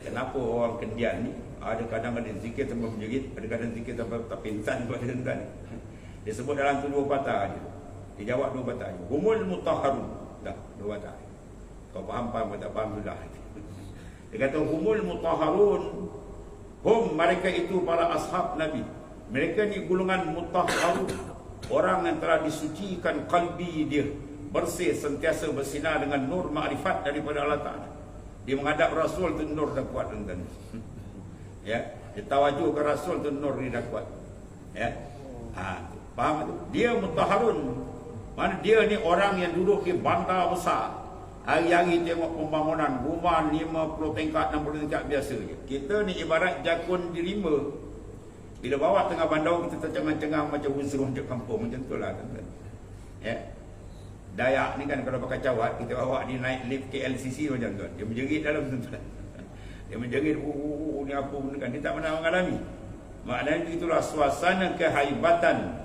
Kenapa orang kendian ni ada kadang ada zikir tanpa menjerit, ada kadang zikir tanpa tak pingsan pada rentan. Dia sebut dalam tu dua patah aja. Dia jawab dua patah aja. Humul mutahharun. Dah, dua patah. Kau faham atau tak faham sudah. Dia kata humul mutahharun. Hum mereka itu para ashab Nabi. Mereka ni golongan mutahharun. Orang yang telah disucikan kalbi dia bersih sentiasa bersinar dengan nur makrifat daripada Allah Taala. Dia menghadap Rasul tu nur dah kuat tuan Ya, dia tawajuh ke Rasul tu nur ni dah kuat. Ya. Ha, faham tu? Dia mutahharun. Mana dia ni orang yang duduk di bandar besar. Hari-hari tengok pembangunan rumah 50 tingkat 60 tingkat biasa je. Kita ni ibarat jakun dirima. Bila bawa tengah bandar kita tercengang-cengang macam uzur macam kampung macam tu lah Ya. Dayak ni kan kalau pakai cawat kita bawa dia naik lift KLCC macam tu. Dia menjerit dalam tu. Dia menjerit uh, uh, uh, ni apa benda kan dia tak pernah mengalami. Maknanya itulah suasana kehaibatan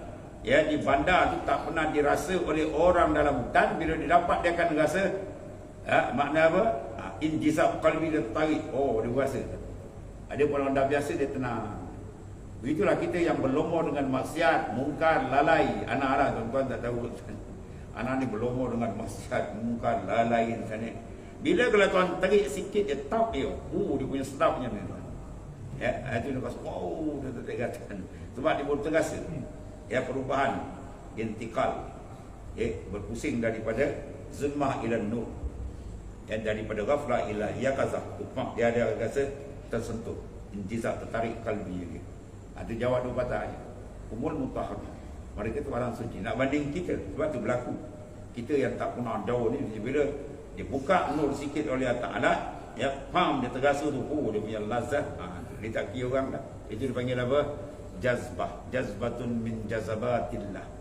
ya di bandar tu tak pernah dirasa oleh orang dalam hutan bila dia dapat dia akan rasa ha, makna apa? Ha, injizab qalbi dia tarik. Oh dia rasa. Ada pun orang dah biasa dia tenang. Begitulah kita yang berlomba dengan maksiat, mungkar, lalai. Anak-anak tuan-tuan tak tahu. Anak ni berlomba dengan maksiat, mungkar, lalai sana. Bila kalau tuan terik sikit dia tap dia. Oh dia punya sedapnya ni. Ya, itu dia kata, wow, dia tak tegakkan. Sebab dia baru terasa. Ya, perubahan. Intikal. Ya, berpusing daripada zulmah ila nur. Dan daripada ghaflah ila yakazah. Ukmak, dia ada rasa tersentuh. Injizat tertarik kalbi dia. Ada jawab dua patah. Umul mutahar. Mereka tu orang suci. Nak banding kita. Sebab tu berlaku. Kita yang tak pernah jauh ni. Bila dia buka nur sikit oleh Allah Ta'ala. Ya, faham dia terasa tu. Oh, dia punya lazat. Ha, dia tak kira orang dah. Itu dipanggil apa? Jazbah. Jazbatun min jazabatillah.